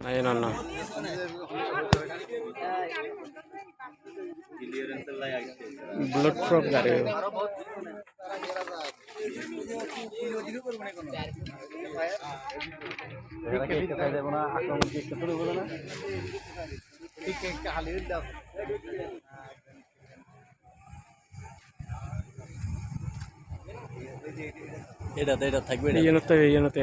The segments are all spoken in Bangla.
Ayun ano. ব্লাড প্রুফ গাড়ি এটাতে এটা থাকবে এই জন্যতে এই জন্যতে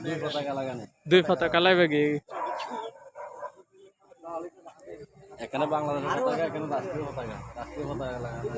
গে পতাকা লাগানো দুই পতাকা লাইবে গে এখানে বাংলাদেশের পতাকা এখানে রাষ্ট্রীয় পতাকা। রাষ্ট্রীয় পতাকা লাগানো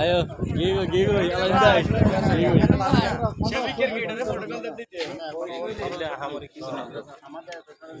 ayo gigo gigo jalan dai gigo